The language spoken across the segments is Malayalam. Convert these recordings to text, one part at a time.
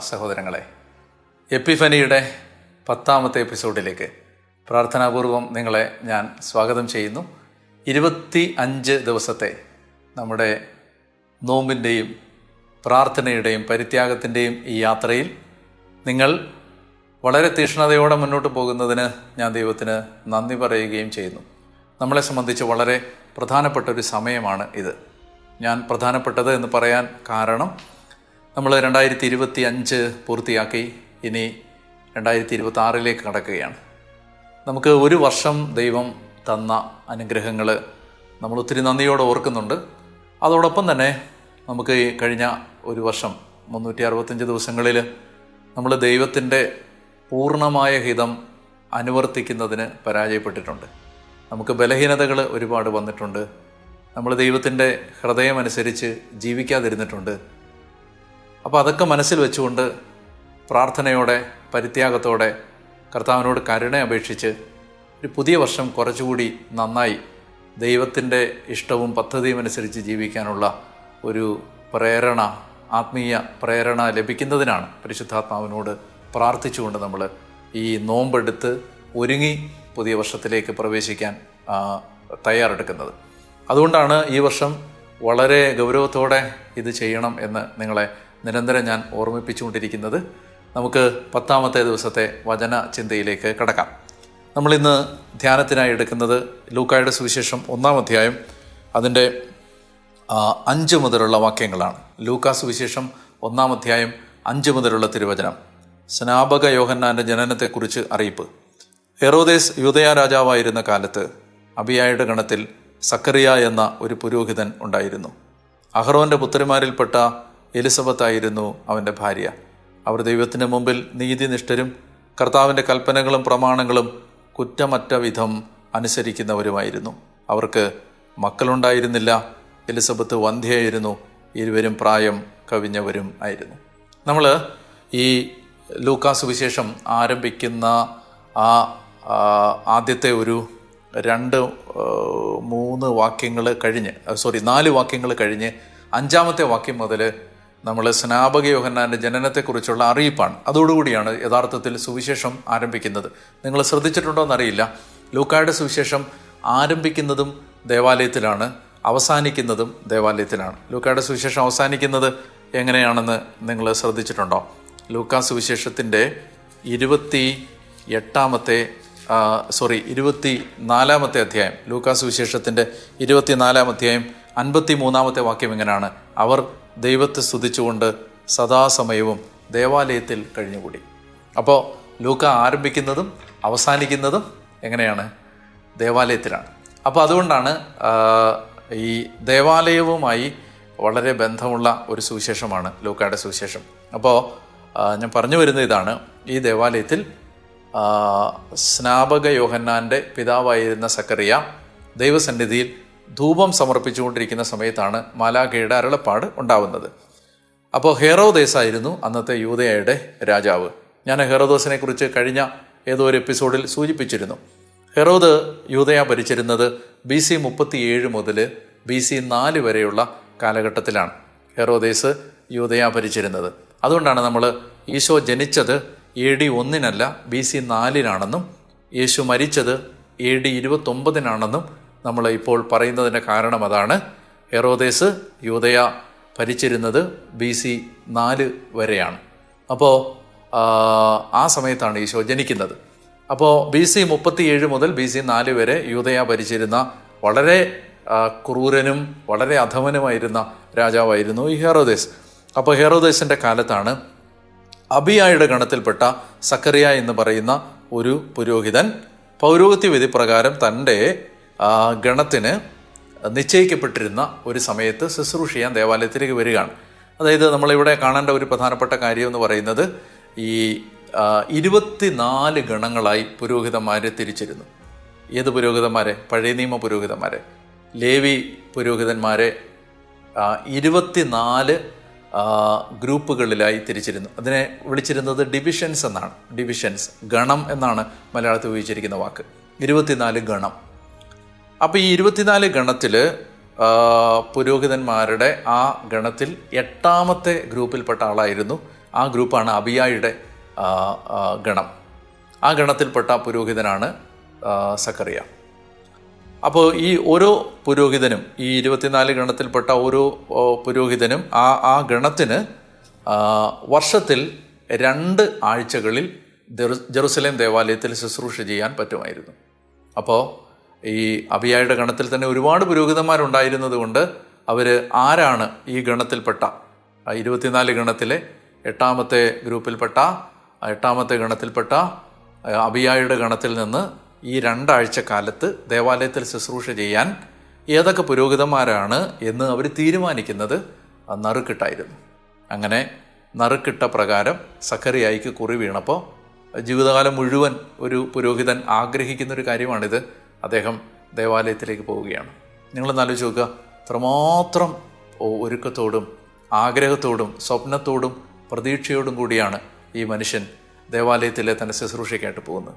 സഹോദരങ്ങളെ എപ്പിഫനിയുടെ പത്താമത്തെ എപ്പിസോഡിലേക്ക് പ്രാർത്ഥനാപൂർവം നിങ്ങളെ ഞാൻ സ്വാഗതം ചെയ്യുന്നു. ഇരുപത്തി അഞ്ച് ദിവസത്തെ നമ്മുടെ നോമ്പിന്റെയും പ്രാർത്ഥനയുടെയും പരിത്യാഗത്തിന്റെയും ഈ യാത്രയിൽ നിങ്ങൾ വളരെ തീഷ്ണതയോടെ മുന്നോട്ട് പോകുന്നതിന് ഞാൻ ദൈവത്തിന് നന്ദി പറയുകയും ചെയ്യുന്നു. നമ്മളെ സംബന്ധിച്ച് വളരെ പ്രധാനപ്പെട്ട ഒരു സമയമാണ് ഇത്. ഞാൻ പ്രധാനപ്പെട്ടത് എന്ന് പറയാൻ കാരണം നമ്മൾ രണ്ടായിരത്തി ഇരുപത്തി അഞ്ച് പൂർത്തിയാക്കി ഇനി രണ്ടായിരത്തി ഇരുപത്തി ആറിലേക്ക് കടക്കുകയാണ്. നമുക്ക് ഒരു വർഷം ദൈവം തന്ന അനുഗ്രഹങ്ങൾ നമ്മൾ ഒത്തിരി നന്ദിയോടെ ഓർക്കുന്നുണ്ട്. അതോടൊപ്പം തന്നെ നമുക്ക് കഴിഞ്ഞ ഒരു വർഷം മുന്നൂറ്റി അറുപത്തഞ്ച് ദിവസങ്ങളിൽ നമ്മൾ ദൈവത്തിന്റെ പൂർണമായ ഹിതം അനുവർത്തിക്കുന്നതിന് പരാജയപ്പെട്ടിട്ടുണ്ട്. നമുക്ക് ബലഹീനതകൾ ഒരുപാട് വന്നിട്ടുണ്ട്. നമ്മൾ ദൈവത്തിന്റെ ഹൃദയമനുസരിച്ച് ജീവിക്കാതിരുന്നിട്ടുണ്ട്. അപ്പോൾ അതൊക്കെ മനസ്സിൽ വെച്ചുകൊണ്ട് പ്രാർത്ഥനയോടെ പരിത്യാഗത്തോടെ കർത്താവിനോട് കരുണ അപേക്ഷിച്ച് ഒരു പുതിയ വർഷം കുറച്ചുകൂടി നന്നായി ദൈവത്തിന്റെ ഇഷ്ടവും പദ്ധതിയും അനുസരിച്ച് ജീവിക്കാനുള്ള ഒരു പ്രേരണ ആത്മീയ പ്രേരണ ലഭിക്കുന്നതിനാണ് പരിശുദ്ധാത്മാവിനോട് പ്രാർത്ഥിച്ചുകൊണ്ട് നമ്മൾ ഈ നോമ്പെടുത്ത് ഒരുങ്ങി പുതിയ വർഷത്തിലേക്ക് പ്രവേശിക്കാൻ തയ്യാറെടുക്കുന്നത്. അതുകൊണ്ടാണ് ഈ വർഷം വളരെ ഗൗരവത്തോടെ ഇത് ചെയ്യണം എന്ന് നിങ്ങളെ നിരന്തരം ഞാൻ ഓർമ്മിപ്പിച്ചുകൊണ്ടിരിക്കുന്നത് നമുക്ക് പത്താമത്തെ ദിവസത്തെ വചന ചിന്തയിലേക്ക് കടക്കാം. നമ്മളിന്ന് ധ്യാനത്തിനായി എടുക്കുന്നത് ലൂക്കായുടെ സുവിശേഷം ഒന്നാം അധ്യായം അതിന്റെ അഞ്ച് മുതലുള്ള വാക്യങ്ങളാണ്. ലൂക്കാ സുവിശേഷം ഒന്നാം അധ്യായം അഞ്ച് മുതലുള്ള തിരുവചനം. സ്നാപക യോഹന്നാന്റെ ജനനത്തെക്കുറിച്ച് അറിയിപ്പ്. ഹെറോദേസ് യുദയ രാജാവായിരുന്ന കാലത്ത് അബിയായുടെ ഗണത്തിൽ സക്കറിയ എന്ന ഒരു പുരോഹിതൻ ഉണ്ടായിരുന്നു. അഹ്റോന്റെ പുത്രിമാരിൽപ്പെട്ട എലിസബത്ത് ആയിരുന്നു അവന്റെ ഭാര്യ. അവർ ദൈവത്തിന് മുമ്പിൽ നീതിനിഷ്ഠരും കർത്താവിന്റെ കൽപ്പനകളും പ്രമാണങ്ങളും കുറ്റമറ്റ വിധം അനുസരിക്കുന്നവരുമായിരുന്നു. അവർക്ക് മക്കളുണ്ടായിരുന്നില്ല. എലിസബത്ത് വന്ധ്യയായിരുന്നു. ഇരുവരും പ്രായം കവിഞ്ഞവരും ആയിരുന്നു. നമ്മൾ ഈ ലൂക്കാസ് വിശേഷം ആരംഭിക്കുന്ന ആ, ആദ്യത്തെ ഒരു രണ്ട് മൂന്ന് വാക്യങ്ങൾ കഴിഞ്ഞ് സോറി നാല് വാക്യങ്ങൾ കഴിഞ്ഞ് അഞ്ചാമത്തെ വാക്യം മുതൽ നമ്മൾ സ്നാപക യോഹന്നാന്റെ ജനനത്തെക്കുറിച്ചുള്ള അറിയിപ്പാണ്. അതോടുകൂടിയാണ് യഥാർത്ഥത്തിൽ സുവിശേഷം ആരംഭിക്കുന്നത്. നിങ്ങൾ ശ്രദ്ധിച്ചിട്ടുണ്ടോ എന്നറിയില്ല. ലൂക്കായുടെ സുവിശേഷം ആരംഭിക്കുന്നതും ദേവാലയത്തിലാണ് അവസാനിക്കുന്നതും ദേവാലയത്തിലാണ്. ലൂക്കായുടെ സുവിശേഷം അവസാനിക്കുന്നത് എങ്ങനെയാണെന്ന് നിങ്ങൾ ശ്രദ്ധിച്ചിട്ടുണ്ടോ? ലൂക്കാ സുവിശേഷത്തിന്റെ ഇരുപത്തി എട്ടാമത്തെ സോറി ഇരുപത്തി നാലാമത്തെ അധ്യായം. ലൂക്കാ സുവിശേഷത്തിന്റെ ഇരുപത്തി നാലാം അധ്യായം അൻപത്തി മൂന്നാമത്തെ വാക്യം ഇങ്ങനെയാണ്. അവർ ദൈവത്തെ സ്തുതിച്ചുകൊണ്ട് സദാസമയവും ദേവാലയത്തിൽ കഴിഞ്ഞുകൂടി. അപ്പോൾ ലൂക്ക ആരംഭിക്കുന്നതും അവസാനിക്കുന്നതും എങ്ങനെയാണ്? ദേവാലയത്തിലാണ്. അപ്പോൾ അതുകൊണ്ടാണ് ഈ ദേവാലയവുമായി വളരെ ബന്ധമുള്ള ഒരു സുവിശേഷമാണ് ലൂക്കയുടെ സുവിശേഷം. അപ്പോൾ ഞാൻ പറഞ്ഞു വരുന്ന ഇതാണ്. ഈ ദേവാലയത്തിൽ സ്നാപക യോഹന്നാന്റെ പിതാവായിരുന്ന സക്കറിയ ദൈവസന്നിധിയിൽ ധൂപം സമർപ്പിച്ചുകൊണ്ടിരിക്കുന്ന സമയത്താണ് മാലാഖയുടെ അരുളപ്പാട് ഉണ്ടാവുന്നത്. അപ്പോൾ ഹെറോദേസായിരുന്നു അന്നത്തെ യൂതയായുടെ രാജാവ്. ഞാൻ ഹെറോദോസിനെ കുറിച്ച് കഴിഞ്ഞ ഏതോ ഒരു എപ്പിസോഡിൽ സൂചിപ്പിച്ചിരുന്നു. ഹെറോദ് യൂതയ ഭരിച്ചിരുന്നത് ബി സി മുപ്പത്തിയേഴ് മുതൽ ബി സി നാല് വരെയുള്ള കാലഘട്ടത്തിലാണ് ഹെറോദേസ് യൂതയ ഭരിച്ചിരുന്നത്. അതുകൊണ്ടാണ് നമ്മൾ ഈശോ ജനിച്ചത് എ ഡി ഒന്നിനല്ല ബി സി നാലിനാണെന്നും യേശു മരിച്ചത് എ ഡി ഇരുപത്തൊമ്പതിനാണെന്നും നമ്മൾ ഇപ്പോൾ പറയുന്നതിന്റെ കാരണം അതാണ്. എറോദേസ് യൂതയ ഭരിച്ചിരുന്നത് ബി സി നാല് വരെയാണ്. അപ്പോൾ ആ സമയത്താണ് ഈശോ ജനിക്കുന്നത്. അപ്പോൾ ബി സി മുപ്പത്തിയേഴ് മുതൽ ബി സി നാല് വരെ യൂതയ ഭരിച്ചിരുന്ന വളരെ ക്രൂരനും വളരെ അധമനുമായിരുന്ന രാജാവായിരുന്നു ഈ ഹെറോദേസ്. അപ്പോൾ ഹെറോദേസിന്റെ കാലത്താണ് അബിയായുടെ ഗണത്തിൽപ്പെട്ട സക്കറിയ എന്ന് പറയുന്ന ഒരു പുരോഹിതൻ പൗരോഹിത്യ വിധി പ്രകാരം തന്റെ ഗണത്തിന് നിശ്ചയിക്കപ്പെട്ടിരുന്ന ഒരു സമയത്ത് ശുശ്രൂഷ ചെയ്യാൻ ദേവാലയത്തിലേക്ക് വരികയാണ്. അതായത് നമ്മളിവിടെ കാണേണ്ട ഒരു പ്രധാനപ്പെട്ട കാര്യം എന്ന് പറയുന്നത് ഈ ഇരുപത്തിനാല് ഗണങ്ങളായി പുരോഹിതന്മാരെ തിരിച്ചിരുന്നു. ഏത് പുരോഹിതന്മാരെ? പഴയ നിയമ പുരോഹിതന്മാരെ. ലേവി പുരോഹിതന്മാരെ ഇരുപത്തിനാല് ഗ്രൂപ്പുകളിലായി തിരിച്ചിരുന്നു. അതിനെ വിളിച്ചിരുന്നത് ഡിവിഷൻസ് എന്നാണ്. ഡിവിഷൻസ് ഗണം എന്നാണ് മലയാളത്തിൽ ഉപയോഗിച്ചിരിക്കുന്ന വാക്ക്. ഇരുപത്തിനാല് ഗണം. അപ്പോൾ ഈ ഇരുപത്തിനാല് ഗണത്തിൽ പുരോഹിതന്മാരുടെ ആ ഗണത്തിൽ എട്ടാമത്തെ ഗ്രൂപ്പിൽപ്പെട്ട ആളായിരുന്നു. ആ ഗ്രൂപ്പാണ് അബിയായുടെ ഗണം. ആ ഗണത്തിൽപ്പെട്ട പുരോഹിതനാണ് സക്കറിയ അപ്പോൾ ഈ ഓരോ പുരോഹിതനും ഈ ഇരുപത്തിനാല് ഗണത്തിൽപ്പെട്ട ഓരോ പുരോഹിതനും ആ ആ ഗണത്തിന് വർഷത്തിൽ രണ്ട് ആഴ്ചകളിൽ ജെറുസലേം ദേവാലയത്തിൽ ശുശ്രൂഷ ചെയ്യാൻ പറ്റുമായിരുന്നു. അപ്പോൾ ഈ അബിയായുടെ ഗണത്തിൽ തന്നെ ഒരുപാട് പുരോഹിതന്മാരുണ്ടായിരുന്നത് കൊണ്ട് അവർ ആരാണ് ഈ ഗണത്തിൽപ്പെട്ട? ഇരുപത്തിനാല് ഗണത്തിലെ എട്ടാമത്തെ ഗ്രൂപ്പിൽപ്പെട്ട എട്ടാമത്തെ ഗണത്തിൽപ്പെട്ട അബിയായുടെ ഗണത്തിൽ നിന്ന് ഈ രണ്ടാഴ്ച കാലത്ത് ദേവാലയത്തിൽ ശുശ്രൂഷ ചെയ്യാൻ ഏതൊക്കെ പുരോഹിതന്മാരാണ് എന്ന് അവർ തീരുമാനിക്കുന്നത് നറുക്കിട്ടായിരുന്നു. അങ്ങനെ നറുക്കിട്ട പ്രകാരം സക്കറിയായിക്ക് കുറി വീണപ്പോൾ ജീവിതകാലം മുഴുവൻ ഒരു പുരോഹിതൻ ആഗ്രഹിക്കുന്നൊരു കാര്യമാണിത്. അദ്ദേഹം ദേവാലയത്തിലേക്ക് പോവുകയാണ്. നിങ്ങളൊന്ന് ആലോചിച്ച് നോക്കുക. അത്രമാത്രം ഒരുക്കത്തോടും ആഗ്രഹത്തോടും സ്വപ്നത്തോടും പ്രതീക്ഷയോടും കൂടിയാണ് ഈ മനുഷ്യൻ ദേവാലയത്തിലെ തന്റെ ശുശ്രൂഷയ്ക്കായിട്ട് പോകുന്നത്.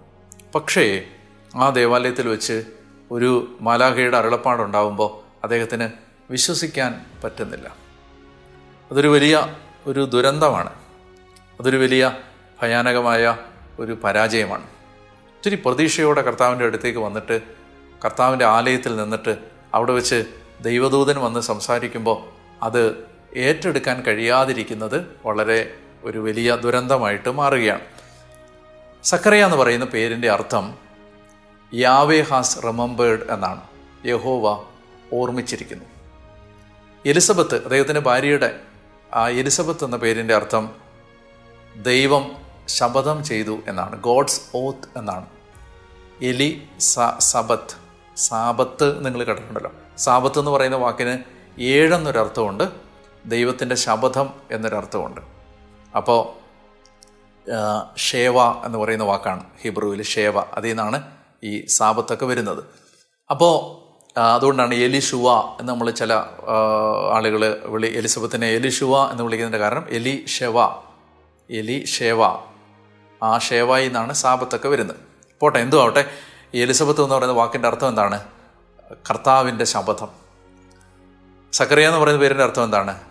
പക്ഷേ ആ ദേവാലയത്തിൽ വെച്ച് ഒരു മാലാഖയുടെ അരുളപ്പാടുണ്ടാവുമ്പോൾ അദ്ദേഹത്തിന് വിശ്വസിക്കാൻ പറ്റുന്നില്ല. അതൊരു വലിയ ഒരു ദുരന്തമാണ്. അതൊരു വലിയ ഭയാനകമായ ഒരു പരാജയമാണ്. ഒത്തിരി പ്രതീക്ഷയോടെ കർത്താവിന്റെ അടുത്തേക്ക് വന്നിട്ട് കർത്താവിന്റെ ആലയത്തിൽ നിന്നിട്ട് അവിടെ വെച്ച് ദൈവദൂതൻ വന്ന് സംസാരിക്കുമ്പോൾ അത് ഏറ്റെടുക്കാൻ കഴിയാതിരിക്കുന്നത് വളരെ ഒരു വലിയ ദുരന്തമായിട്ട് മാറുകയാണ്. സക്കറിയ എന്ന് പറയുന്ന പേരിന്റെ അർത്ഥം യാവേ ഹാസ് റിമംബേർഡ് എന്നാണ്. യഹോവ ഓർമ്മിച്ചിരിക്കുന്നു. എലിസബത്ത് അദ്ദേഹത്തിന്റെ ഭാര്യയുടെ ആ എലിസബത്ത് എന്ന പേരിന്റെ അർത്ഥം ദൈവം ശപഥം ചെയ്തു എന്നാണ്. ഗോഡ്സ് ഓത്ത് എന്നാണ്. എലി സ സബത്ത്. സാപത്ത് നിങ്ങൾ കേട്ടിട്ടുണ്ടല്ലോ. സാപത്ത് എന്ന് പറയുന്ന വാക്കിന് ഏഴെന്നൊരർത്ഥമുണ്ട്. ദൈവത്തിന്റെ ശപഥം എന്നൊരർത്ഥമുണ്ട്. അപ്പോൾ ഷേവ എന്ന് പറയുന്ന വാക്കാണ് ഹിബ്രുവിൽ ഷേവ. അതിൽ നിന്നാണ് ഈ സാപത്തൊക്കെ വരുന്നത്. അപ്പോൾ അതുകൊണ്ടാണ് എലിഷുവ എന്ന് നമ്മൾ ചില ആളുകൾ വിളി എലിസബത്തിനെ എലിഷുവ എന്ന് വിളിക്കുന്നതിന്റെ കാരണം എലി ഷെവ എലി ഷേവ ആ നിന്നാണ് സാപത്തൊക്കെ വരുന്നത്. പോട്ടെ എന്തു ആവട്ടെ ഈ എലിസബത്ത് എന്ന് പറയുന്ന വാക്കിന്റെ അർത്ഥം എന്താണ്? കർത്താവിന്റെ ശപഥം. സക്കറിയ എന്ന് പറയുന്ന പേരിന്റെ അർത്ഥം എന്താണ്?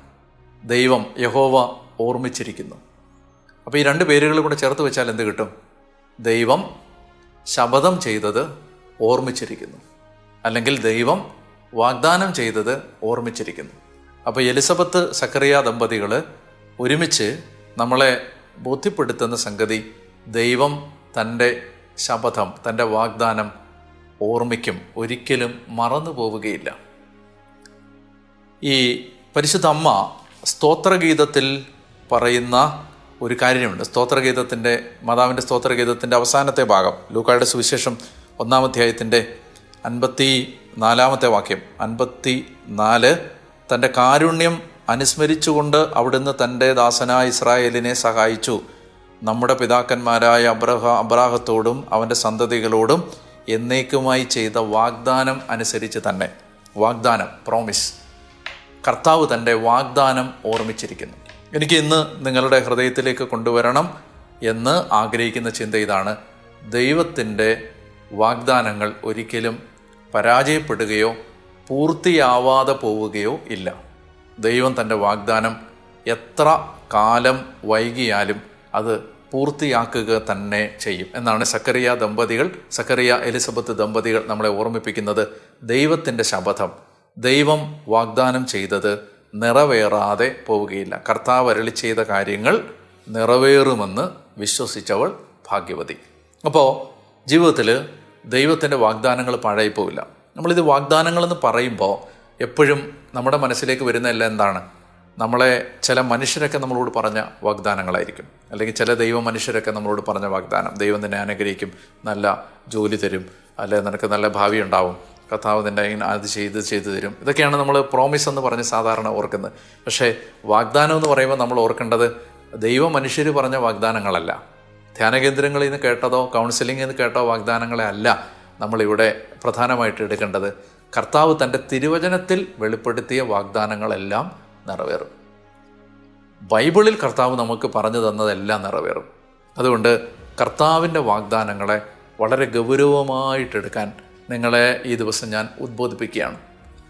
ദൈവം യഹോവ ഓർമ്മിച്ചിരിക്കുന്നു. അപ്പോൾ ഈ രണ്ട് പേരുകൾ കൂടെ ചേർത്ത് വെച്ചാൽ എന്ത് കിട്ടും? ദൈവം ശപഥം ചെയ്തത് ഓർമ്മിച്ചിരിക്കുന്നു. അല്ലെങ്കിൽ ദൈവം വാഗ്ദാനം ചെയ്തത് ഓർമ്മിച്ചിരിക്കുന്നു. അപ്പോൾ എലിസബത്ത് സക്കറിയ ദമ്പതികൾ ഒരുമിച്ച് നമ്മളെ ബോധ്യപ്പെടുത്തുന്ന സംഗതി ദൈവം തന്റെ ശപഥം തന്റെ വാഗ്ദാനം ഓർമ്മിക്കും ഒരിക്കലും മറന്നു പോവുകയില്ല. ഈ പരിശുദ്ധ അമ്മ സ്തോത്രഗീതത്തിൽ പറയുന്ന ഒരു കാര്യമുണ്ട്. സ്തോത്രഗീതത്തിന്റെ മാതാവിന്റെ സ്തോത്രഗീതത്തിന്റെ അവസാനത്തെ ഭാഗം ലൂക്കായുടെ സുവിശേഷം ഒന്നാം അധ്യായത്തിന്റെ അൻപത്തി നാലാമത്തെ വാക്യം. അൻപത്തി നാല് തന്റെ കാരുണ്യം അനുസ്മരിച്ചുകൊണ്ട് അവിടുന്ന് തന്റെ ദാസനായ ഇസ്രായേലിനെ സഹായിച്ചു. നമ്മുടെ പിതാക്കന്മാരായ അബ്രഹ അബ്രാഹത്തോടും അവന്റെ സന്തതികളോടും എന്നേക്കുമായി ചെയ്ത വാഗ്ദാനം അനുസരിച്ച് തന്നെ വാഗ്ദാനം പ്രോമിസ് കർത്താവ് തന്റെ വാഗ്ദാനം ഓർമ്മിച്ചിരിക്കുന്നു. എനിക്ക് ഇന്ന് നിങ്ങളുടെ ഹൃദയത്തിലേക്ക് കൊണ്ടുവരണം എന്ന് ആഗ്രഹിക്കുന്ന ചിന്ത ഇതാണ്. ദൈവത്തിന്റെ വാഗ്ദാനങ്ങൾ ഒരിക്കലും പരാജയപ്പെടുകയോ പൂർത്തിയാവാതെ പോവുകയോ ഇല്ല. ദൈവം തന്റെ വാഗ്ദാനം എത്ര കാലം വൈകിയാലും അത് പൂർത്തിയാക്കുക തന്നെ ചെയ്യും. എന്നാണ് സക്കറിയ ദമ്പതികൾ സക്കറിയ എലിസബത്ത് ദമ്പതികൾ നമ്മളെ ഓർമ്മിപ്പിക്കുന്നത്. ദൈവത്തിന്റെ ശപഥം ദൈവം വാഗ്ദാനം ചെയ്തത് നിറവേറാതെ പോവുകയില്ല. കർത്താവ് അരളി ചെയ്ത കാര്യങ്ങൾ നിറവേറുമെന്ന് വിശ്വസിച്ചവൾ ഭാഗ്യവതി. അപ്പോൾ ജീവിതത്തിൽ ദൈവത്തിന്റെ വാഗ്ദാനങ്ങൾ പാഴായി പോവില്ല നമ്മളിത് വാഗ്ദാനങ്ങളെന്ന് പറയുമ്പോൾ എപ്പോഴും നമ്മുടെ മനസ്സിലേക്ക് വരുന്നതല്ല എന്താണ്? നമ്മളെ ചില മനുഷ്യരൊക്കെ നമ്മളോട് പറഞ്ഞ വാഗ്ദാനങ്ങളായിരിക്കും. അല്ലെങ്കിൽ ചില ദൈവ മനുഷ്യരൊക്കെ നമ്മളോട് പറഞ്ഞ വാഗ്ദാനം. ദൈവം നിന്നെ അനുഗ്രഹിക്കും നല്ല ജോലി തരും അല്ലെ നിനക്ക് നല്ല ഭാവി ഉണ്ടാവും. കർത്താവ് നിന്നെ അത് ചെയ്ത് ചെയ്തു തരും. ഇതൊക്കെയാണ് നമ്മൾ പ്രോമിസ് എന്ന് പറഞ്ഞ് സാധാരണ ഓർക്കുന്നത്. പക്ഷേ വാഗ്ദാനം എന്ന് പറയുമ്പോൾ നമ്മൾ ഓർക്കേണ്ടത് ദൈവ മനുഷ്യർ പറഞ്ഞ വാഗ്ദാനങ്ങളല്ല. ധ്യാനകേന്ദ്രങ്ങളിൽ നിന്ന് കേട്ടതോ കൗൺസിലിംഗിൽ നിന്ന് കേട്ടോ വാഗ്ദാനങ്ങളെ അല്ല നമ്മളിവിടെ പ്രധാനമായിട്ട് എടുക്കേണ്ടത്. കർത്താവ് തന്റെ തിരുവചനത്തിൽ വെളിപ്പെടുത്തിയ വാഗ്ദാനങ്ങളെല്ലാം നിറവേറും. ബൈബിളിൽ കർത്താവ് നമുക്ക് പറഞ്ഞു തന്നതെല്ലാം നിറവേറും. അതുകൊണ്ട് കർത്താവിന്റെ വാഗ്ദാനങ്ങളെ വളരെ ഗൗരവമായിട്ടെടുക്കാൻ നിങ്ങളെ ഈ ദിവസം ഞാൻ ഉദ്ബോധിപ്പിക്കുകയാണ്.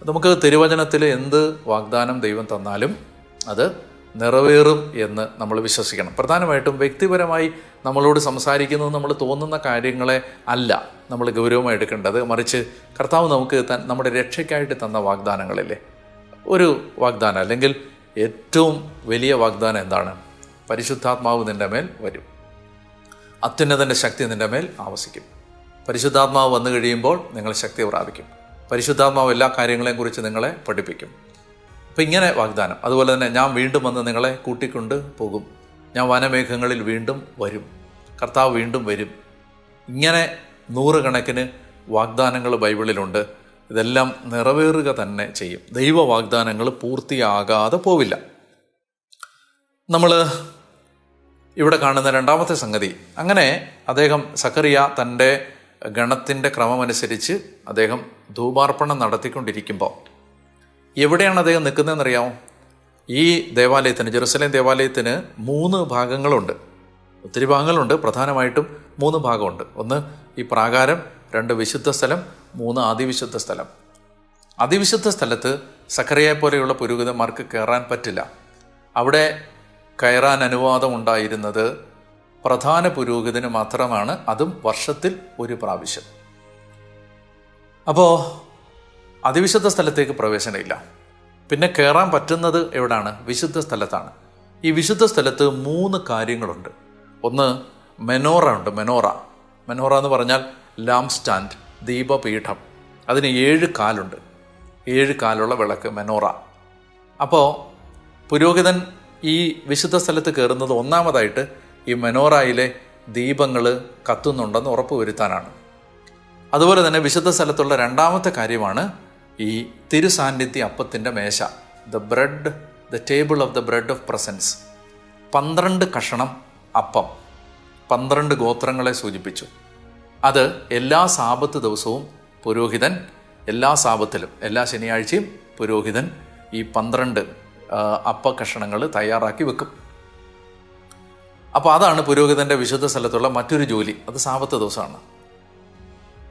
നമുക്ക് തിരുവചനത്തിൽ എന്ത് വാഗ്ദാനം ദൈവം തന്നാലും അത് നിറവേറും എന്ന് നമ്മൾ വിശ്വസിക്കണം. പ്രധാനമായിട്ടും വ്യക്തിപരമായി നമ്മളോട് സംസാരിക്കുന്നത് നമ്മൾ തോന്നുന്ന കാര്യങ്ങളെ അല്ല നമ്മൾ ഗൗരവമായി എടുക്കേണ്ടത് മറിച്ച് കർത്താവ് നമുക്ക് നമ്മുടെ രക്ഷയ്ക്കായിട്ട് തന്ന വാഗ്ദാനങ്ങളില്ലേ? ഒരു വാഗ്ദാനം അല്ലെങ്കിൽ ഏറ്റവും വലിയ വാഗ്ദാനം എന്താണ്? പരിശുദ്ധാത്മാവ് നിന്റെ മേൽ വരും. അത്യുന്നതന്റെ ശക്തി നിന്റെ മേൽ ആവസിക്കും. പരിശുദ്ധാത്മാവ് വന്നു കഴിയുമ്പോൾ നിങ്ങൾ ശക്തി പ്രാപിക്കും. പരിശുദ്ധാത്മാവ് എല്ലാ കാര്യങ്ങളെയും കുറിച്ച് നിങ്ങളെ പഠിപ്പിക്കും. അപ്പം ഇങ്ങനെ വാഗ്ദാനം. അതുപോലെ തന്നെ ഞാൻ വീണ്ടും വന്ന് നിങ്ങളെ കൂട്ടിക്കൊണ്ട് പോകും. ഞാൻ വനമേഘങ്ങളിൽ വീണ്ടും വരും. കർത്താവ് വീണ്ടും വരും. ഇങ്ങനെ നൂറുകണക്കിന് വാഗ്ദാനങ്ങൾ ബൈബിളിലുണ്ട്. ഇതെല്ലാം നിറവേറുക തന്നെ ചെയ്യും. ദൈവ വാഗ്ദാനങ്ങൾ പൂർത്തിയാകാതെ പോവില്ല. നമ്മൾ ഇവിടെ കാണുന്ന രണ്ടാമത്തെ സംഗതി അങ്ങനെ അദ്ദേഹം സക്കറിയ തന്റെ ഗണത്തിന്റെ ക്രമമനുസരിച്ച് അദ്ദേഹം ധൂപാർപ്പണം നടത്തിക്കൊണ്ടിരിക്കുമ്പോൾ എവിടെയാണ് അദ്ദേഹം നിൽക്കുന്നതെന്നറിയാമോ? ഈ ദേവാലയത്തിന് ജെറുസലേം ദേവാലയത്തിന് മൂന്ന് ഭാഗങ്ങളുണ്ട്. ഒത്തിരി ഭാഗങ്ങളുണ്ട് പ്രധാനമായിട്ടും മൂന്ന് ഭാഗമുണ്ട്. ഒന്ന് ഈ പ്രാകാരം രണ്ട് വിശുദ്ധ സ്ഥലം മൂന്ന് അതിവിശുദ്ധ സ്ഥലം. അതിവിശുദ്ധ സ്ഥലത്ത് സക്കറിയെ പോലെയുള്ള പുരോഹിതന്മാർക്ക് കയറാൻ പറ്റില്ല. അവിടെ കയറാൻ അനുവാദം ഉണ്ടായിരുന്നത് പ്രധാന പുരോഹിതന് മാത്രമാണ്. അതും വർഷത്തിൽ ഒരു പ്രാവശ്യം. അപ്പോൾ അതിവിശുദ്ധ സ്ഥലത്തേക്ക് പ്രവേശനമില്ല. പിന്നെ കയറാൻ പറ്റുന്നത് എവിടാണ്? വിശുദ്ധ സ്ഥലത്താണ്. ഈ വിശുദ്ധ സ്ഥലത്ത് മൂന്ന് കാര്യങ്ങളുണ്ട്. ഒന്ന് മെനോറ ഉണ്ട്. മെനോറ. മെനോറ എന്ന് പറഞ്ഞാൽ ലാം സ്റ്റാൻഡ് ദീപപീഠം. അതിന് ഏഴ് കാലുണ്ട്. ഏഴ് കാലുള്ള വിളക്ക് മെനോറ. അപ്പോൾ പുരോഹിതൻ ഈ വിശുദ്ധ സ്ഥലത്ത് കയറുന്നത് ഒന്നാമതായിട്ട് ഈ മെനോറയിലെ ദീപങ്ങൾ കത്തുന്നുണ്ടെന്ന് ഉറപ്പുവരുത്താനാണ് അതുപോലെ തന്നെ വിശുദ്ധ സ്ഥലത്തുള്ള രണ്ടാമത്തെ കാര്യമാണ് ഈ തിരുസാന്നിധ്യ അപ്പത്തിന്റെ മേശ. The bread the table of the bread of presence പന്ത്രണ്ട് കഷണം അപ്പം. പന്ത്രണ്ട് ഗോത്രങ്ങളെ സൂചിപ്പിച്ചു. അത് എല്ലാ സാപത്ത് ദിവസവും പുരോഹിതൻ എല്ലാ സാപത്തിലും എല്ലാ ശനിയാഴ്ചയും പുരോഹിതൻ ഈ പന്ത്രണ്ട് അപ്പ കഷണങ്ങൾ തയ്യാറാക്കി വെക്കും. അപ്പോൾ അതാണ് പുരോഹിതന്റെ വിശുദ്ധ സ്ഥലത്തുള്ള മറ്റൊരു ജോലി. അത് സാപത്ത് ദിവസമാണ്.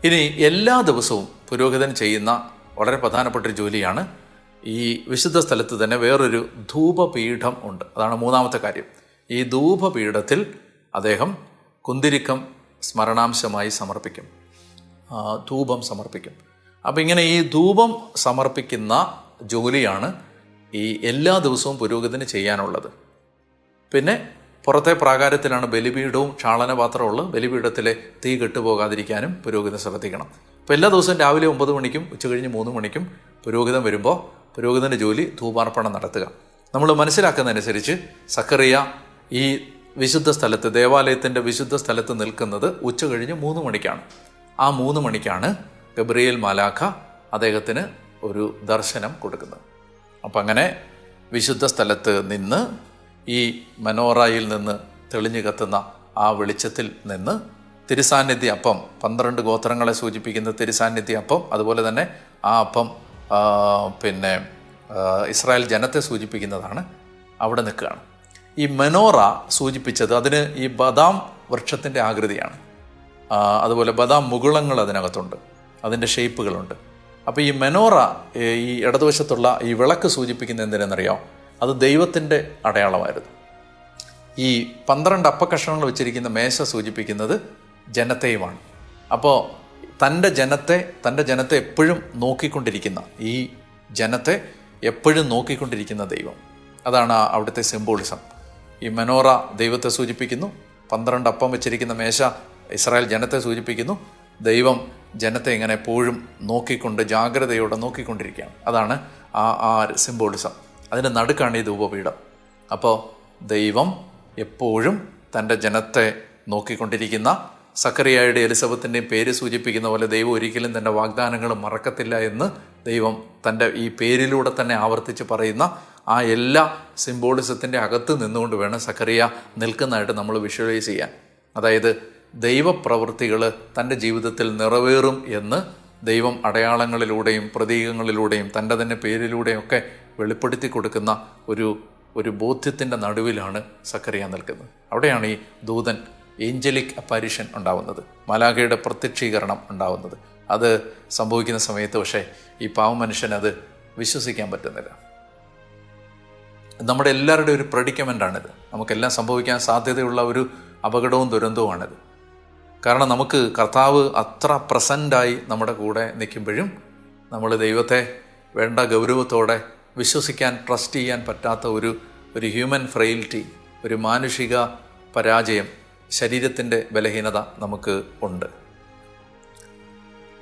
ഇനി എല്ലാ ദിവസവും പുരോഹിതൻ ചെയ്യുന്ന വളരെ പ്രധാനപ്പെട്ട ഒരു ജോലിയാണ് ഈ വിശുദ്ധ സ്ഥലത്ത് തന്നെ വേറൊരു ധൂപപീഠം ഉണ്ട്. അതാണ് മൂന്നാമത്തെ കാര്യം. ഈ ധൂപപീഠത്തിൽ അദ്ദേഹം കുന്തിരിക്കം സ്മരണാംശമായി സമർപ്പിക്കും. ധൂപം സമർപ്പിക്കും. അപ്പം ഇങ്ങനെ ഈ ധൂപം സമർപ്പിക്കുന്ന ജോലിയാണ് ഈ എല്ലാ ദിവസവും പുരോഗതിന് ചെയ്യാനുള്ളത്. പിന്നെ പുറത്തെ പ്രാകാരത്തിലാണ് ബലിപീഠവും ക്ഷാളനപാത്രവും ഉള്ളത് ബലിപീഠത്തിലെ തീ കെട്ടുപോകാതിരിക്കാനും പുരോഹിതൻ ശ്രദ്ധിക്കണം. അപ്പോൾ എല്ലാ ദിവസവും രാവിലെ ഒമ്പത് മണിക്കും ഉച്ചകഴിഞ്ഞ് മൂന്ന് മണിക്കും പുരോഹിതൻ വരുമ്പോൾ പുരോഹിതന്റെ ജോലി ധൂപാർപ്പണം നടത്തുക. നമ്മൾ മനസ്സിലാക്കുന്നതനുസരിച്ച് സക്കറിയ ഈ വിശുദ്ധ സ്ഥലത്ത് ദേവാലയത്തിന്റെ വിശുദ്ധ സ്ഥലത്ത് നിൽക്കുന്നത് ഉച്ച കഴിഞ്ഞ് മൂന്ന് മണിക്കാണ്. ആ മൂന്ന് മണിക്കാണ് ഗബ്രിയേൽ മാലാഖ അദ്ദേഹത്തിന് ഒരു ദർശനം കൊടുക്കുന്നത്. അപ്പം അങ്ങനെ വിശുദ്ധ സ്ഥലത്ത് നിന്ന് ഈ മനോറയിൽ നിന്ന് തെളിഞ്ഞു കത്തുന്ന ആ വെളിച്ചത്തിൽ നിന്ന് തിരുസാന്നിധ്യ അപ്പം പന്ത്രണ്ട് ഗോത്രങ്ങളെ സൂചിപ്പിക്കുന്ന തിരുസാന്നിധ്യ അപ്പം അതുപോലെ തന്നെ ആ അപ്പം പിന്നെ ഇസ്രായേൽ ജനത്തെ സൂചിപ്പിക്കുന്നതാണ് അവിടെ നിൽക്കുകയാണ്. ഈ മെനോറ സൂചിപ്പിച്ചത് അതിന് ഈ ബദാം വൃക്ഷത്തിന്റെ ആകൃതിയാണ്. അതുപോലെ ബദാം മുകുളങ്ങൾ അതിനകത്തുണ്ട്. അതിന്റെ ഷേപ്പുകളുണ്ട്. അപ്പോൾ ഈ മെനോറ ഈ ഇടതുവശത്തുള്ള ഈ വിളക്ക് സൂചിപ്പിക്കുന്ന എന്തിനെന്നറിയാം? അത് ദൈവത്തിന്റെ അടയാളമായിരുന്നു. ഈ പന്ത്രണ്ട് അപ്പക്കഷണങ്ങൾ വെച്ചിരിക്കുന്ന മേശ സൂചിപ്പിക്കുന്നത് ജനത്തെയുമാണ്. അപ്പോൾ തന്റെ ജനത്തെ തന്റെ ജനത്തെ എപ്പോഴും നോക്കിക്കൊണ്ടിരിക്കുന്ന ഈ ജനത്തെ എപ്പോഴും നോക്കിക്കൊണ്ടിരിക്കുന്ന ദൈവം. അതാണ് അവിടുത്തെ സിംബോളിസം ഈ മനോറ ദൈവത്തെ സൂചിപ്പിക്കുന്നു. പന്ത്രണ്ട് അപ്പം വെച്ചിരിക്കുന്ന മേശ ഇസ്രായേൽ ജനത്തെ സൂചിപ്പിക്കുന്നു. ദൈവം ജനത്തെ ഇങ്ങനെ എപ്പോഴും നോക്കിക്കൊണ്ട് ജാഗ്രതയോടെ നോക്കിക്കൊണ്ടിരിക്കുകയാണ്. അതാണ് ആ ആ സിംബോളിസം. അതിന്റെ നടുക്കാണ് ഈ ധൂപപീഠം. അപ്പോൾ ദൈവം എപ്പോഴും തന്റെ ജനത്തെ നോക്കിക്കൊണ്ടിരിക്കുന്ന സക്കറിയായുടെ എലിസബത്തിന്റെയും പേര് സൂചിപ്പിക്കുന്ന പോലെ ദൈവം ഒരിക്കലും തന്റെ വാഗ്ദാനങ്ങൾ മറക്കത്തില്ല എന്ന് ദൈവം തന്റെ ഈ പേരിലൂടെ തന്നെ ആവർത്തിച്ച് പറയുന്ന ആ എല്ലാ സിംബോളിസത്തിന്റെ അകത്ത് നിന്നുകൊണ്ട് വേണം സക്കറിയ നിൽക്കുന്നതായിട്ട് നമ്മൾ വിഷ്വലൈസ് ചെയ്യാൻ. അതായത് ദൈവപ്രവൃത്തികൾ തന്റെ ജീവിതത്തിൽ നിറവേറും എന്ന് ദൈവം അടയാളങ്ങളിലൂടെയും പ്രതീകങ്ങളിലൂടെയും തന്റെ തന്നെ പേരിലൂടെയും ഒക്കെ വെളിപ്പെടുത്തി കൊടുക്കുന്ന ഒരു ഒരു ബോധ്യത്തിന്റെ നടുവിലാണ് സക്കറിയ നിൽക്കുന്നത്. അവിടെയാണ് ഈ ദൂതൻ ഏഞ്ചലിക് അപ്പാരിഷൻ ഉണ്ടാവുന്നത്. മലാഖയുടെ പ്രത്യക്ഷീകരണം ഉണ്ടാവുന്നത്. അത് സംഭവിക്കുന്ന സമയത്ത് പക്ഷേ ഈ പാവം മനുഷ്യൻ അത് വിശ്വസിക്കാൻ പറ്റുന്നില്ല. നമ്മുടെ എല്ലാവരുടെയും ഒരു പ്രഡിക്കമെന്റാണിത് നമുക്കെല്ലാം സംഭവിക്കാൻ സാധ്യതയുള്ള ഒരു അപകടവും ദുരന്തവുമാണിത് കാരണം നമുക്ക് കർത്താവ് അത്ര പ്രസന്റായി നമ്മുടെ കൂടെ നിൽക്കുമ്പോഴും നമ്മൾ ദൈവത്തെ വേണ്ട ഗൗരവത്തോടെ വിശ്വസിക്കാൻ ട്രസ്റ്റ് ചെയ്യാൻ പറ്റാത്ത ഒരു ഒരു ഹ്യൂമൻ ഫ്രെയിൽറ്റി ഒരു മാനുഷിക പരാജയം ശരീരത്തിന്റെ ബലഹീനത നമുക്ക് ഉണ്ട്.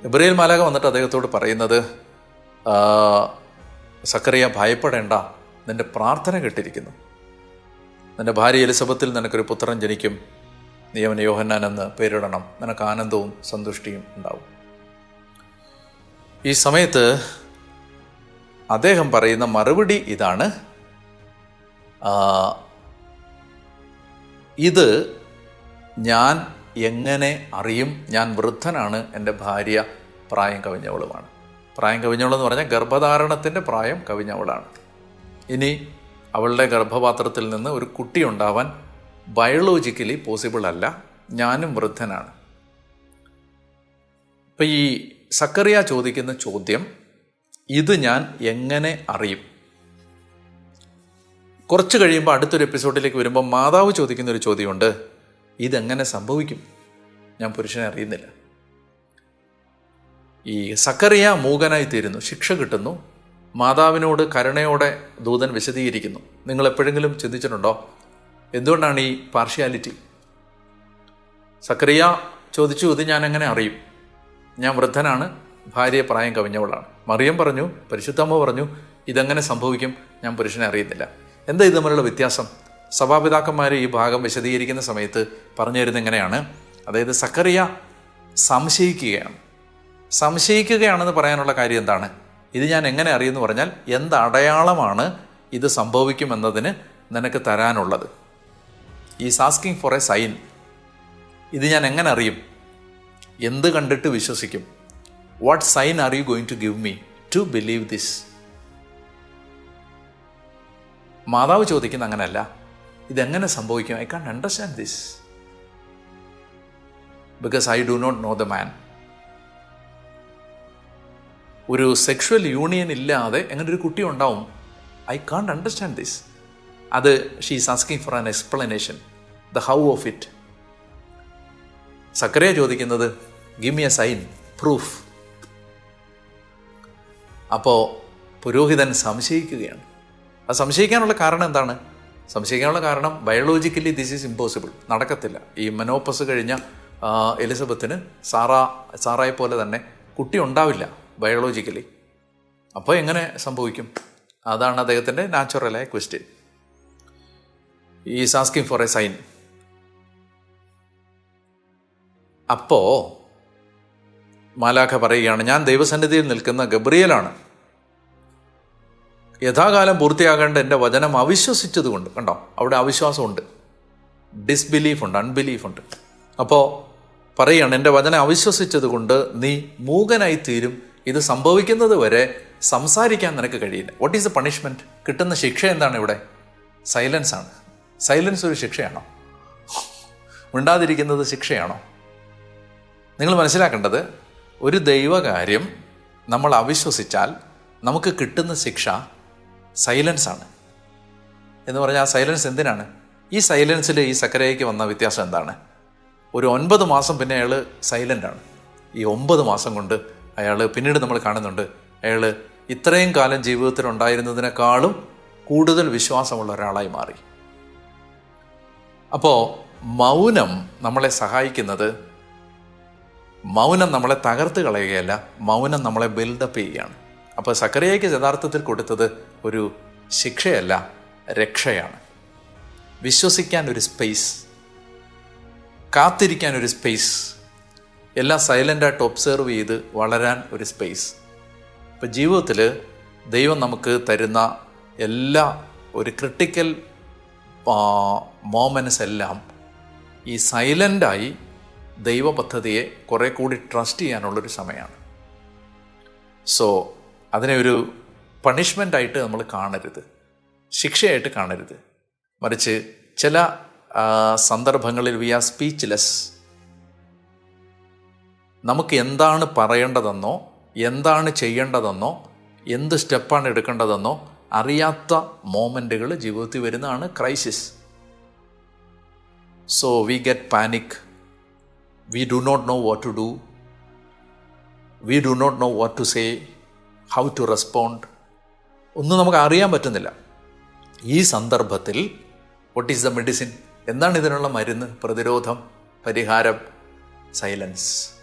ഇബ്രയിൽ മാലാക വന്നിട്ട് അദ്ദേഹത്തോട് പറയുന്നത് "ആ, സക്കറിയ ഭയപ്പെടേണ്ട നിന്റെ പ്രാർത്ഥന കേട്ടിരിക്കുന്നു. നിന്റെ ഭാര്യ എലിസബത്തിൽ നിനക്കൊരു പുത്രൻ ജനിക്കും. നീ അവന് യോഹന്നാൻ എന്ന് പേരിടണം. നിനക്ക് ആനന്ദവും സന്തുഷ്ടിയും ഉണ്ടാവും. ഈ സമയത്ത് അദ്ദേഹം പറയുന്ന മറുപടി ഇതാണ്. ഇത് ഞാൻ എങ്ങനെ അറിയും? ഞാൻ വൃദ്ധനാണ്. എന്റെ ഭാര്യ പ്രായം കവിഞ്ഞവളുമാണ്. പ്രായം കവിഞ്ഞവളെന്ന് പറഞ്ഞാൽ ഗർഭധാരണത്തിന്റെ പ്രായം കവിഞ്ഞവളാണ്. ഇനി അവളുടെ ഗർഭപാത്രത്തിൽ നിന്ന് ഒരു കുട്ടി ഉണ്ടാവാൻ ബയോളജിക്കലി പോസിബിൾ അല്ല. ഞാനും വൃദ്ധനാണ്. ഇപ്പം ഈ സക്കറിയ ചോദിക്കുന്ന ചോദ്യം ഇത് ഞാൻ എങ്ങനെ അറിയും? കുറച്ച് കഴിയുമ്പോൾ അടുത്തൊരു എപ്പിസോഡിലേക്ക് വരുമ്പോൾ മാതാവ് ചോദിക്കുന്ന ഒരു ചോദ്യമുണ്ട് ഇതെങ്ങനെ സംഭവിക്കും? ഞാൻ പുരുഷനെ അറിയുന്നില്ല. ഈ സക്കറിയ മൂകനായി തീരുന്നു ശിക്ഷ കിട്ടുന്നു മാതാവിനോട് കരുണയോടെ ദൂതൻ വിശദീകരിക്കുന്നു. നിങ്ങൾ എപ്പോഴെങ്കിലും ചിന്തിച്ചിട്ടുണ്ടോ? എന്തുകൊണ്ടാണ് ഈ പാർഷ്യാലിറ്റി സക്രിയ ചോദിച്ചു ഇത് ഞാൻ എങ്ങനെ അറിയും? ഞാൻ വൃദ്ധനാണ് ഭാര്യ പ്രായം കവിഞ്ഞവളാണ്. മറിയം പറഞ്ഞു പരിശുദ്ധമ്മ പറഞ്ഞു ഇതെങ്ങനെ സംഭവിക്കും? ഞാൻ പുരുഷനെ അറിയുന്നില്ല. എന്താ ഇത് തമ്മിലുള്ള വ്യത്യാസം? സഭാപിതാക്കന്മാർ ഈ ഭാഗം വിശദീകരിക്കുന്ന സമയത്ത് പറഞ്ഞു തരുന്നത് എങ്ങനെയാണ്? അതായത് സക്കറിയ സംശയിക്കുകയാണ്. സംശയിക്കുകയാണെന്ന് പറയാനുള്ള കാര്യം എന്താണ്? ഇത് ഞാൻ എങ്ങനെ അറിയുമെന്ന് പറഞ്ഞാൽ എന്ത് അടയാളമാണ് ഇത് സംഭവിക്കുമെന്നതിന് നിനക്ക് തരാനുള്ളത്. ഈ സാസ്കിങ് ഫോർ എ സൈൻ ഇത് ഞാൻ എങ്ങനെ അറിയും? എന്ത് കണ്ടിട്ട് വിശ്വസിക്കും? What sign are you going to give me to believe this മാതാവ് ചോദിക്കുന്ന അങ്ങനെയല്ല. ഇതെങ്ങനെ സംഭവിക്കും? I can't understand this because I do not know the man ഒരു സെക്ഷുവൽ യൂണിയൻ ഇല്ലാതെ എങ്ങനെ ഒരു കുട്ടി ഉണ്ടാവും? ഐ കാണ്ട് അണ്ടർസ്റ്റാൻഡ് ദിസ് അത് she's asking for an explanation the how of it Zachariah ചോദിക്കുന്നത് give me a sign proof അപ്പോൾ പുരോഹിതൻ സംശയിക്കുകയാണ്. അത് സംശയിക്കാനുള്ള കാരണം എന്താണ്? സംശയിക്കാനുള്ള കാരണം ബയോളജിക്കലി ദിസ് ഈസ് ഇമ്പോസിബിൾ നടക്കത്തില്ല. ഈ മെനോപ്പസ് കഴിഞ്ഞ എലിസബത്തിന് സാറ സാറായെ പോലെ തന്നെ കുട്ടി ഉണ്ടാവില്ല. ബയോളജിക്കലി അപ്പോൾ എങ്ങനെ സംഭവിക്കും? അതാണ് അദ്ദേഹത്തിന്റെ നാച്ചുറലായ ക്വസ്റ്റ്യൻ ഈ ആസ്കിങ് ഫോർ എ സൈൻ അപ്പോൾ മാലാഖ പറയുകയാണ് ഞാൻ ദൈവസന്നിധിയിൽ നിൽക്കുന്ന ഗബ്രിയലാണ്. യഥാകാലം പൂർത്തിയാകേണ്ട എന്റെ വചനം അവിശ്വസിച്ചതുകൊണ്ട്. കണ്ടോ? അവിടെ അവിശ്വാസമുണ്ട്. ഡിസ്ബിലീഫ് ഉണ്ട് അൺബിലീഫ് ഉണ്ട്. അപ്പോൾ പറയുകയാണ് എന്റെ വചനം അവിശ്വസിച്ചതുകൊണ്ട് നീ മൂകനായി തീരും ഇത് സംഭവിക്കുന്നത് വരെ സംസാരിക്കാൻ നിനക്ക് കഴിയില്ല. വാട്ട് ഈസ് ദ പണിഷ്മെന്റ് കിട്ടുന്ന ശിക്ഷ എന്താണ് ഇവിടെ? സൈലൻസ് ആണ്. സൈലൻസ് ഒരു ശിക്ഷയാണോ? മിണ്ടാതിരിക്കുന്നത് ശിക്ഷയാണോ? നിങ്ങൾ മനസ്സിലാക്കേണ്ടത് ഒരു ദൈവകാര്യം നമ്മൾ അവിശ്വസിച്ചാൽ നമുക്ക് കിട്ടുന്ന ശിക്ഷ സൈലൻസ് ആണ്. എന്ന് പറഞ്ഞാൽ ആ സൈലൻസ് എന്തിനാണ്? ഈ സൈലൻസിൽ ഈ സക്കരയ്ക്ക് വന്ന വ്യത്യാസം എന്താണ്? ഒരു ഒൻപത് മാസം പിന്നെ അയാൾ ആണ്. ഈ ഒമ്പത് മാസം കൊണ്ട് അയാൾ പിന്നീട് നമ്മൾ കാണുന്നുണ്ട്. അയാൾ ഇത്രയും കാലം ജീവിതത്തിൽ ഉണ്ടായിരുന്നതിനേക്കാളും കൂടുതൽ വിശ്വാസമുള്ള ഒരാളായി മാറി. അപ്പോൾ മൗനം നമ്മളെ സഹായിക്കുന്നത് മൗനം നമ്മളെ തകർത്ത് കളയുകയല്ല മൗനം നമ്മളെ ബിൽഡപ്പ് ചെയ്യുകയാണ്. അപ്പോൾ സക്കറിയയ്ക്ക് യഥാർത്ഥത്തിൽ കൊടുത്തത് ഒരു ശിക്ഷയല്ല രക്ഷയാണ്. വിശ്വസിക്കാൻ ഒരു സ്പേസ് കാത്തിരിക്കാൻ ഒരു സ്പേസ് എല്ലാം സൈലന്റായിട്ട് ഒബ്സർവ് ചെയ്ത് വളരാൻ ഒരു സ്പേസ് ഇപ്പം ജീവിതത്തിൽ ദൈവം നമുക്ക് തരുന്ന എല്ലാ ഒരു ക്രിട്ടിക്കൽ മോമെന്റ്സ് എല്ലാം ഈ സൈലന്റായി ദൈവ പദ്ധതിയെ കുറേ കൂടി ട്രസ്റ്റ് ചെയ്യാനുള്ളൊരു സമയമാണ് സോ അതിനെ ഒരു പണിഷ്മെന്റായിട്ട് നമ്മൾ കാണരുത്. ശിക്ഷയായിട്ട് കാണരുത്. മറിച്ച് ചില സന്ദർഭങ്ങളിൽ വി ആർ സ്പീച്ച്ലെസ് നമുക്ക് എന്താണ് പറയേണ്ടതെന്നോ എന്താണ് ചെയ്യേണ്ടതെന്നോ എന്ത് സ്റ്റെപ്പാണ് എടുക്കേണ്ടതെന്നോ അറിയാത്ത മോമെന്റുകൾ ജീവിതത്തിൽ വരുന്നതാണ് crisis. So we get panic we do not know what to do we do not know what to say how to respond ഒന്നും നമുക്ക് അറിയാൻ പറ്റുന്നില്ല. ഈ സന്ദർഭത്തിൽ വട്ട് ഈസ് ദ മെഡിസിൻ എന്താണ് ഇതിനുള്ള മരുന്ന്? പ്രതിരോധം പരിഹാരം സൈലൻസ്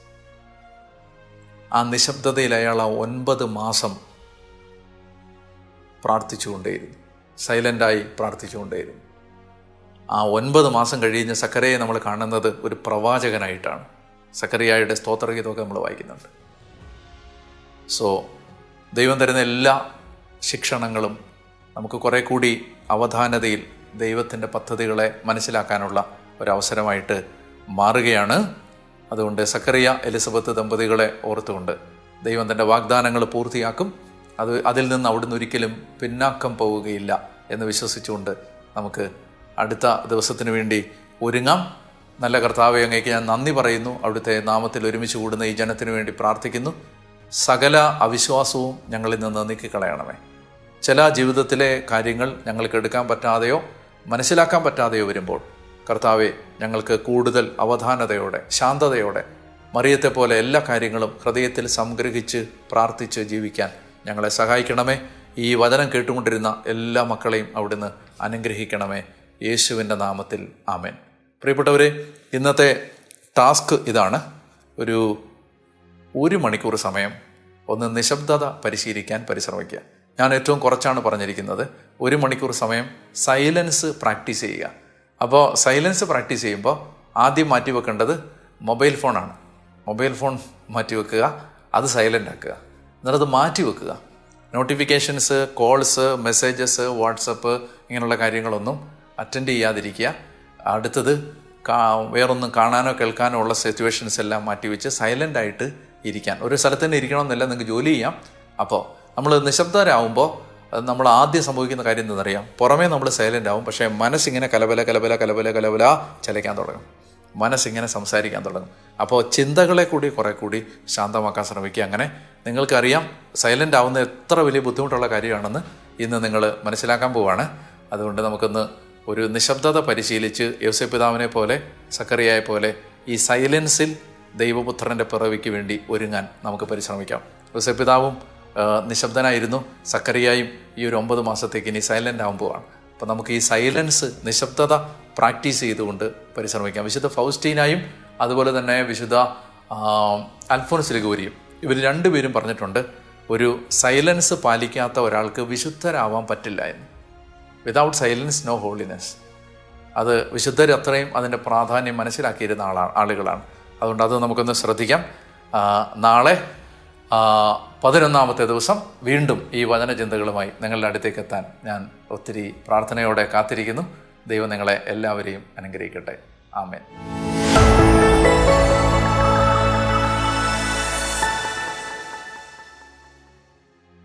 ആ നിശബ്ദതയിൽ അയാൾ ആ ഒൻപത് മാസം പ്രാർത്ഥിച്ചുകൊണ്ടേയിരുന്നു. സൈലന്റായി പ്രാർത്ഥിച്ചുകൊണ്ടേയിരുന്നു. ആ ഒൻപത് മാസം കഴിഞ്ഞ് സക്കരയെ നമ്മൾ കാണുന്നത് ഒരു പ്രവാചകനായിട്ടാണ്. സക്കറിയായുടെ സ്തോത്രഗീതമൊക്കെ നമ്മൾ വായിക്കുന്നുണ്ട്. സോ ദൈവം തരുന്ന എല്ലാ ശിക്ഷണങ്ങളും നമുക്ക് കുറേ കൂടി അവധാനതയിൽ ദൈവത്തിന്റെ പദ്ധതികളെ മനസ്സിലാക്കാനുള്ള ഒരവസരമായിട്ട് മാറുകയാണ്. അതുകൊണ്ട് സക്കറിയ എലിസബത്ത് ദമ്പതികളെ ഓർത്തുകൊണ്ട് ദൈവം തന്റെ വാഗ്ദാനങ്ങൾ പൂർത്തിയാക്കും. അത് അതിൽ നിന്ന് അവിടുന്ന് ഒരിക്കലും പിന്നാക്കം പോവുകയില്ല എന്ന് വിശ്വസിച്ചുകൊണ്ട് നമുക്ക് അടുത്ത ദിവസത്തിന് വേണ്ടി ഒരുങ്ങാം. നല്ല കർത്താവെ അങ്ങേക്ക് ഞാൻ നന്ദി പറയുന്നു. അവിടുത്തെ നാമത്തിൽ ഒരുമിച്ച് കൂടുന്ന ഈ ജനത്തിനു വേണ്ടി പ്രാർത്ഥിക്കുന്നു. സകല അവിശ്വാസവും ഞങ്ങളിൽ നിന്ന് നീക്കിക്കളയണമേ. ചില ജീവിതത്തിലെ കാര്യങ്ങൾ ഞങ്ങൾക്ക് എടുക്കാൻ പറ്റാതെയോ മനസ്സിലാക്കാൻ പറ്റാതെയോ വരുമ്പോൾ കർത്താവെ ഞങ്ങൾക്ക് കൂടുതൽ അവധാനതയോടെ ശാന്തതയോടെ മറിയത്തെ പോലെ എല്ലാ കാര്യങ്ങളും ഹൃദയത്തിൽ സംഗ്രഹിച്ച് പ്രാർത്ഥിച്ച് ജീവിക്കാൻ ഞങ്ങളെ സഹായിക്കണമേ. ഈ വചനം കേട്ടുകൊണ്ടിരുന്ന എല്ലാ മക്കളെയും അവിടുന്ന് അനുഗ്രഹിക്കണമേ. യേശുവിന്റെ നാമത്തിൽ ആമേൻ. പ്രിയപ്പെട്ടവരെ ഇന്നത്തെ ടാസ്ക് ഇതാണ്. ഒരു ഒരു മണിക്കൂർ സമയം ഒന്ന് നിശബ്ദത പരിശീലിക്കാൻ പരിശ്രമിക്കുക. ഞാൻ ഏറ്റവും കുറച്ചാണ് പറഞ്ഞിരിക്കുന്നത്. ഒരു മണിക്കൂർ സമയം സൈലൻസ് പ്രാക്ടീസ് ചെയ്യുക. അപ്പോൾ സൈലൻസ് പ്രാക്ടീസ് ചെയ്യുമ്പോൾ ആദ്യം മാറ്റി വെക്കേണ്ടത് മൊബൈൽ ഫോണാണ് മൊബൈൽ ഫോൺ മാറ്റി വെക്കുക അത് സൈലന്റ് ആക്കുക. എന്നിട്ടത് മാറ്റി വെക്കുക. നോട്ടിഫിക്കേഷൻസ് കോൾസ് മെസ്സേജസ് വാട്സപ്പ് ഇങ്ങനെയുള്ള കാര്യങ്ങളൊന്നും അറ്റൻഡ് ചെയ്യാതിരിക്കുക. അടുത്തത് വേറൊന്നും കാണാനോ കേൾക്കാനോ ഉള്ള സിറ്റുവേഷൻസ് എല്ലാം മാറ്റിവെച്ച് സൈലന്റ് ആയിട്ട് ഇരിക്കാൻ. ഒരു സ്ഥലത്ത് തന്നെ ഇരിക്കണമെന്നില്ല നിങ്ങൾക്ക് ജോലി ചെയ്യാം. അപ്പോൾ നമ്മൾ നിശബ്ദരാകുമ്പോൾ നമ്മൾ ആദ്യം സംഭവിക്കുന്ന കാര്യം എന്താണെന്നറിയാം? പുറമേ നമ്മൾ സൈലന്റ് ആവും. പക്ഷേ മനസ്സിങ്ങനെ കലബല കലബല കലബല കലബല ചലയ്ക്കാൻ തുടങ്ങും. മനസ്സിങ്ങനെ സംസാരിക്കാൻ തുടങ്ങും. അപ്പോൾ ചിന്തകളെ കൂടി കുറെ കൂടി ശാന്തമാക്കാൻ ശ്രമിക്കുക. അങ്ങനെ നിങ്ങൾക്കറിയാം സൈലന്റ് ആവുന്ന എത്ര വലിയ ബുദ്ധിമുട്ടുള്ള കാര്യമാണെന്ന് ഇന്ന് നിങ്ങൾ മനസ്സിലാക്കാൻ പോവാണ്. അതുകൊണ്ട് നമുക്കൊന്ന് ഒരു നിശബ്ദത പരിശീലിച്ച് യോസെ പിതാവിനെ പോലെ സക്കറിയായ പോലെ ഈ സൈലൻസിൽ ദൈവപുത്രന്റെ പിറവിക്ക് വേണ്ടി ഒരുങ്ങാൻ നമുക്ക് പരിശ്രമിക്കാം. യോസെ പിതാവും നിശബ്ദനായിരുന്നു സക്കറിയായും ഈ ഒരു ഒമ്പത് മാസത്തേക്ക് ഇനി സൈലന്റ് ആകുമ്പോഴാണ് പോവാണ്. അപ്പോൾ നമുക്ക് ഈ സൈലൻസ് നിശബ്ദത പ്രാക്ടീസ് ചെയ്തുകൊണ്ട് പരിശ്രമിക്കാം. വിശുദ്ധ ഫൗസ്റ്റീനായും അതുപോലെ തന്നെ വിശുദ്ധ അൽഫോൻസ് ലഗോരിയും ഇവർ രണ്ടുപേരും പറഞ്ഞിട്ടുണ്ട് ഒരു സൈലൻസ് പാലിക്കാത്ത ഒരാൾക്ക് വിശുദ്ധരാവാൻ പറ്റില്ല എന്ന്. വിതൗട്ട് സൈലൻസ് നോ ഹോളിനെസ് അത് വിശുദ്ധർ അത്രയും അതിന്റെ പ്രാധാന്യം മനസ്സിലാക്കിയിരുന്ന ആളാണ് ആളുകളാണ്. അതുകൊണ്ട് അത് നമുക്കൊന്ന് ശ്രദ്ധിക്കാം. നാളെ പതിനൊന്നാമത്തെ ദിവസം വീണ്ടും ഈ വചനചിന്തകളുമായി നിങ്ങളുടെ അടുത്തേക്ക് എത്താൻ ഞാൻ ഒത്തിരി പ്രാർത്ഥനയോടെ കാത്തിരിക്കുന്നു. ദൈവം നിങ്ങളെ എല്ലാവരെയും അനുഗ്രഹിക്കട്ടെ. ആമേൻ.